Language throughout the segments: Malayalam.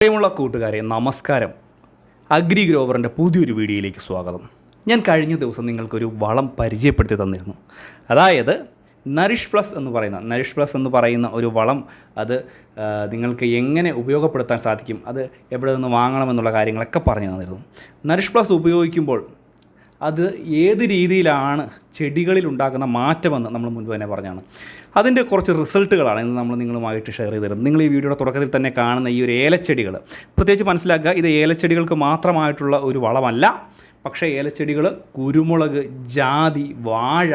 പ്രിയമുള്ള കൂട്ടുകാരെ നമസ്കാരം. അഗ്രി ഗ്രോവറിന്റെ പുതിയൊരു വീഡിയോയിലേക്ക് സ്വാഗതം. ഞാൻ കഴിഞ്ഞ ദിവസം നിങ്ങൾക്കൊരു വളം പരിചയപ്പെടുത്തി തന്നിരുന്നു. അതായത് നറിഷ് പ്ലസ് എന്ന് പറയുന്ന നറിഷ് പ്ലസ് എന്ന് പറയുന്ന ഒരു വളം അത് നിങ്ങൾക്ക് എങ്ങനെ ഉപയോഗപ്പെടുത്താൻ സാധിക്കും അത് എവിടെ നിന്ന് വാങ്ങണമെന്നുള്ള കാര്യങ്ങളൊക്കെ പറഞ്ഞു തന്നിരുന്നു. നറിഷ് പ്ലസ് ഉപയോഗിക്കുമ്പോൾ അത് ഏത് രീതിയിലാണ് ചെടികളിൽ ഉണ്ടാക്കുന്ന മാറ്റമെന്ന് നമ്മൾ മുൻപ് തന്നെ പറഞ്ഞാണ്. അതിന്റെ കുറച്ച് റിസൾട്ടുകളാണ് ഇന്ന് നമ്മൾ നിങ്ങളുമായിട്ട് ഷെയർ ചെയ്ത് തരുന്നത്. നിങ്ങൾ ഈ വീഡിയോയുടെ തുടക്കത്തിൽ തന്നെ കാണുന്ന ഈ ഒരു ഏലച്ചെടികൾ. പ്രത്യേകിച്ച് മനസ്സിലാക്കുക ഇത് ഏലച്ചെടികൾക്ക് മാത്രമായിട്ടുള്ള ഒരു വളമല്ല. പക്ഷേ ഏലച്ചെടികൾ കുരുമുളക് ജാതി വാഴ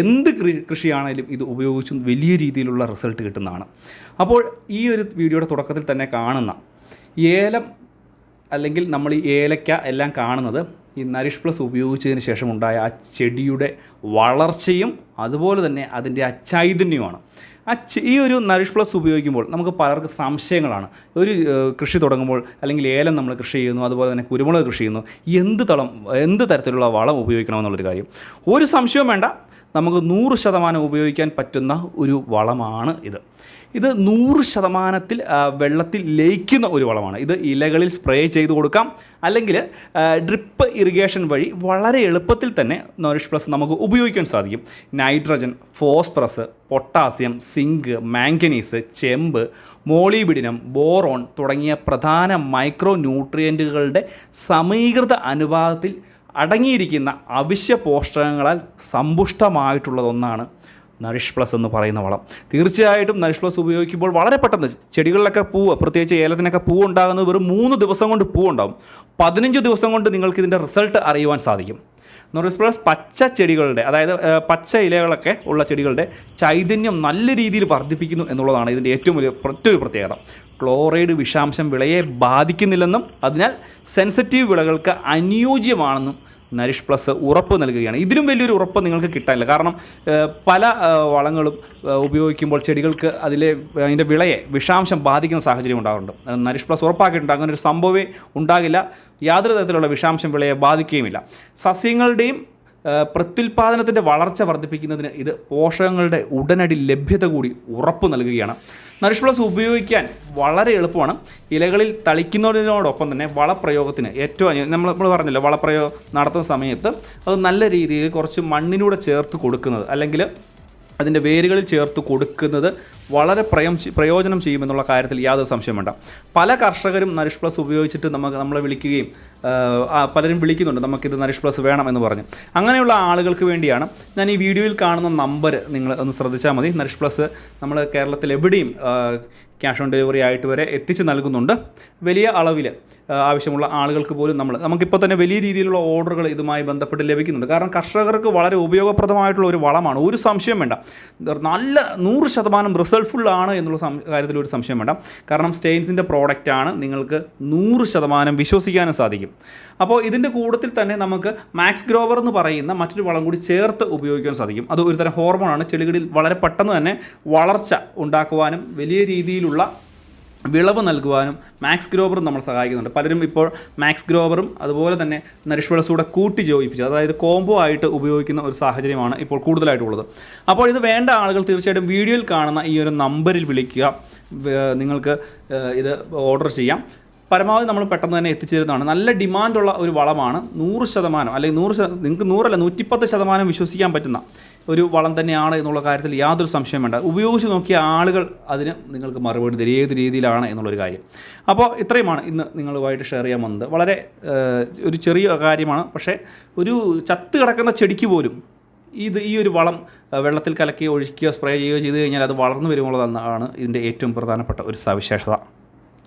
എന്ത് കൃഷിയാണെങ്കിലും ഇത് ഉപയോഗിച്ചും വലിയ രീതിയിലുള്ള റിസൾട്ട് കിട്ടുന്നതാണ്. അപ്പോൾ ഈ ഒരു വീഡിയോയുടെ തുടക്കത്തിൽ തന്നെ കാണുന്ന ഏലം അല്ലെങ്കിൽ നമ്മൾ ഈ ഏലക്ക എല്ലാം കാണുന്നത് ഈ നരിഷ് പ്ലസ് ഉപയോഗിച്ചതിന് ശേഷം ഉണ്ടായ ആ ചെടിയുടെ വളർച്ചയും അതുപോലെ തന്നെ അതിന്റെ ആ ചൈതന്യമാണ് ആ ഈ ഒരു നരിഷ് പ്ലസ് ഉപയോഗിക്കുമ്പോൾ നമുക്ക് പലർക്കും സംശയങ്ങളാണ്. ഒരു കൃഷി തുടങ്ങുമ്പോൾ അല്ലെങ്കിൽ ഏലം നമ്മൾ കൃഷി ചെയ്യുന്നു അതുപോലെ തന്നെ കുരുമുളക് കൃഷി ചെയ്യുന്നു എന്ത് തളം എന്ത് തരത്തിലുള്ള വളം ഉപയോഗിക്കണമെന്നുള്ളൊരു കാര്യം. ഒരു സംശയവും വേണ്ട നമുക്ക് നൂറ് ശതമാനം ഉപയോഗിക്കാൻ പറ്റുന്ന ഒരു വളമാണ് ഇത്. ഇത് നൂറ് ശതമാനത്തിൽ വെള്ളത്തിൽ ലയിക്കുന്ന ഒരു വളമാണ്. ഇത് ഇലകളിൽ സ്പ്രേ ചെയ്ത് കൊടുക്കാം. അല്ലെങ്കിൽ ഡ്രിപ്പ് ഇറിഗേഷൻ വഴി വളരെ എളുപ്പത്തിൽ തന്നെ നോറിഷ് പ്ലസ് നമുക്ക് ഉപയോഗിക്കാൻ സാധിക്കും. Nitrogen phosphorus potassium zinc manganese ചെമ്പ് മോളിബിഡിനം ബോറോൺ തുടങ്ങിയ പ്രധാന മൈക്രോ ന്യൂട്രിയന്റുകളുടെ സമീകൃത അനുപാതത്തിൽ അടങ്ങിയിരിക്കുന്ന അവശ്യ പോഷകങ്ങളാൽ സമ്പുഷ്ടമായിട്ടുള്ളതൊന്നാണ് നറിഷ് പ്ലസ് എന്ന് പറയുന്ന വളം. തീർച്ചയായിട്ടും നറിഷ് പ്ലസ് ഉപയോഗിക്കുമ്പോൾ വളരെ പെട്ടെന്ന് ചെടികളിലൊക്കെ പൂവ് പ്രത്യേകിച്ച് ഏലത്തിനൊക്കെ പൂവ് ഉണ്ടാകുന്നത് വെറും മൂന്ന് ദിവസം കൊണ്ട് പൂവുണ്ടാവും പതിനഞ്ച് ദിവസം കൊണ്ട് നിങ്ങൾക്ക് ഇതിന്റെ റിസൾട്ട് അറിയുവാൻ സാധിക്കും. നറിഷ് പ്ലസ് പച്ച ചെടികളുടെ അതായത് പച്ച ഇലകളൊക്കെ ഉള്ള ചെടികളുടെ ചൈതന്യം നല്ല രീതിയിൽ വർദ്ധിപ്പിക്കുന്നു എന്നുള്ളതാണ് ഇതിന്റെ ഏറ്റവും വലിയ മറ്റൊരു പ്രത്യേകത. ക്ലോറൈഡ് വിഷാംശം വിളയെ ബാധിക്കുന്നില്ലെന്നും അതിനാൽ സെൻസിറ്റീവ് വിളകൾക്ക് അനുയോജ്യമാണെന്നും നരിഷ് പ്ലസ് ഉറപ്പ് നൽകുകയാണ്. ഇതിലും വലിയൊരു ഉറപ്പ് നിങ്ങൾക്ക് കിട്ടാനില്ല. കാരണം പല വളങ്ങളും ഉപയോഗിക്കുമ്പോൾ ചെടികൾക്ക് അതിലെ അതിന്റെ വിളയെ വിഷാംശം ബാധിക്കുന്ന സാഹചര്യം ഉണ്ടാകുന്നുണ്ട് നരിഷ് പ്ലസ് ഉറപ്പാക്കിയിട്ടുണ്ട്. അങ്ങനെ ഒരു സംഭവമേ ഉണ്ടാകില്ല. യാതൊരു തരത്തിലുള്ള വിഷാംശം വിളയെ ബാധിക്കുകയുമില്ല. സസ്യങ്ങളുടെയും പ്രത്യുൽപാദനത്തിന്റെ വളർച്ച വർദ്ധിപ്പിക്കുന്നതിന് ഇത് പോഷകങ്ങളുടെ ഉടനടി ലഭ്യത കൂടി ഉറപ്പ് നൽകുകയാണ്. നറിഷ് പ്ലസ് ഉപയോഗിക്കാൻ വളരെ എളുപ്പമാണ്. ഇലകളിൽ തളിക്കുന്നതിനോടൊപ്പം തന്നെ വളപ്രയോഗത്തിന് ഏറ്റവും നമ്മൾ നമ്മൾ പറഞ്ഞില്ല വളപ്രയോഗം നടത്തുന്ന സമയത്ത് അത് നല്ല രീതിയിൽ കുറച്ച് മണ്ണിനൂടെ ചേർത്ത് കൊടുക്കുന്നത് അല്ലെങ്കിൽ അതിന്റെ വേരുകളിൽ ചേർത്ത് കൊടുക്കുന്നത് വളരെ പ്രയം പ്രയോജനം ചെയ്യുമെന്നുള്ള കാര്യത്തിൽ യാതൊരു സംശയം വേണ്ട. പല കർഷകരും നരിഷ് പ്ലസ് ഉപയോഗിച്ചിട്ട് നമുക്ക് നമ്മളെ വിളിക്കുകയും പലരും വിളിക്കുന്നുണ്ട് നമുക്കിത് നരിഷ് പ്ലസ് വേണം എന്ന് പറഞ്ഞ്. അങ്ങനെയുള്ള ആളുകൾക്ക് വേണ്ടിയാണ് ഞാൻ ഈ വീഡിയോയിൽ കാണുന്ന നമ്പർ നിങ്ങൾ ഒന്ന് ശ്രദ്ധിച്ചാൽ മതി. നരിഷ് പ്ലസ് നമ്മൾ കേരളത്തിൽ എവിടെയും ക്യാഷ് ഓൺ ഡെലിവറി ആയിട്ട് വരെ എത്തിച്ച് നൽകുന്നുണ്ട്. വലിയ അളവിൽ ആവശ്യമുള്ള ആളുകൾക്ക് പോലും നമ്മൾ നമുക്കിപ്പോൾ തന്നെ വലിയ രീതിയിലുള്ള ഓർഡറുകൾ ഇതുമായി ബന്ധപ്പെട്ട് ലഭിക്കുന്നുണ്ട്. കാരണം കർഷകർക്ക് വളരെ ഉപയോഗപ്രദമായിട്ടുള്ള ഒരു വളമാണ്. ഒരു സംശയം വേണ്ട. നല്ല നൂറ് ശതമാനം റിസൾട്ട്ഫുൾ ആണ് എന്നുള്ള കാര്യത്തിൽ ഒരു സംശയം വേണ്ട. കാരണം സ്റ്റെയിൻസിന്റെ പ്രോഡക്റ്റ് ആണ് നിങ്ങൾക്ക് നൂറ് ശതമാനം വിശ്വസിക്കാനും സാധിക്കും. അപ്പോൾ ഇതിന്റെ കൂട്ടത്തിൽ തന്നെ നമുക്ക് മാക്സ് ഗ്രോവർ എന്ന് പറയുന്ന മറ്റൊരു വളം കൂടി ചേർത്ത് ഉപയോഗിക്കാൻ സാധിക്കും. അത് ഒരു തരം ഹോർമോണാണ്. ചെളികളിൽ വളരെ പെട്ടെന്ന് തന്നെ വളർച്ച ഉണ്ടാക്കുവാനും വലിയ രീതിയിലുള്ള വിളവ് നൽകുവാനും മാക്സ് ഗ്രോവറും നമ്മൾ സഹായിക്കുന്നുണ്ട്. പലരും ഇപ്പോൾ മാക്സ് ഗ്രോവറും അതുപോലെ തന്നെ നരിഷ് വിളസൂടെ കൂട്ടി യോജിപ്പിച്ച് അതായത് കോംബോ ആയിട്ട് ഉപയോഗിക്കുന്ന ഒരു സാഹചര്യമാണ് ഇപ്പോൾ കൂടുതലായിട്ടുള്ളത്. അപ്പോൾ ഇത് വേണ്ട ആളുകൾ തീർച്ചയായിട്ടും വീഡിയോയിൽ കാണുന്ന ഈ ഒരു നമ്പറിൽ വിളിക്കുക. നിങ്ങൾക്ക് ഇത് ഓർഡർ ചെയ്യാം. പരമാവധി നമ്മൾ പെട്ടെന്ന് തന്നെ എത്തിച്ചേരുന്നതാണ്. നല്ല ഡിമാൻഡുള്ള ഒരു വളമാണ് നൂറ് ശതമാനം അല്ലെങ്കിൽ നൂറ് നിങ്ങൾക്ക് നൂറല്ല നൂറ്റിപ്പത്ത് ശതമാനം വിശ്വസിക്കാൻ പറ്റുന്ന ഒരു വളം തന്നെയാണ് എന്നുള്ള കാര്യത്തിൽ യാതൊരു സംശയം വേണ്ട. ഉപയോഗിച്ച് നോക്കിയ ആളുകൾ അതിന് നിങ്ങൾക്ക് മറുപടി തരും. ഏത് രീതിയിലാണ് എന്നുള്ളൊരു കാര്യം. അപ്പോൾ ഇത്രയുമാണ് ഇന്ന് നിങ്ങളുമായിട്ട് ഷെയർ ചെയ്യാൻ വന്നത്. വളരെ ഒരു ചെറിയ കാര്യമാണ്. പക്ഷേ ഒരു ചത്ത് കിടക്കുന്ന ചെടിക്ക് പോലും ഇത് ഈ ഒരു വളം വെള്ളത്തിൽ കലക്കി ഒഴിക്കുകയോ സ്പ്രേ ചെയ്യുകയോ ചെയ്ത് കഴിഞ്ഞാൽ അത് വളർന്നു വരുമുള്ളതെന്നാണ് ഇതിന്റെ ഏറ്റവും പ്രധാനപ്പെട്ട ഒരു സവിശേഷത.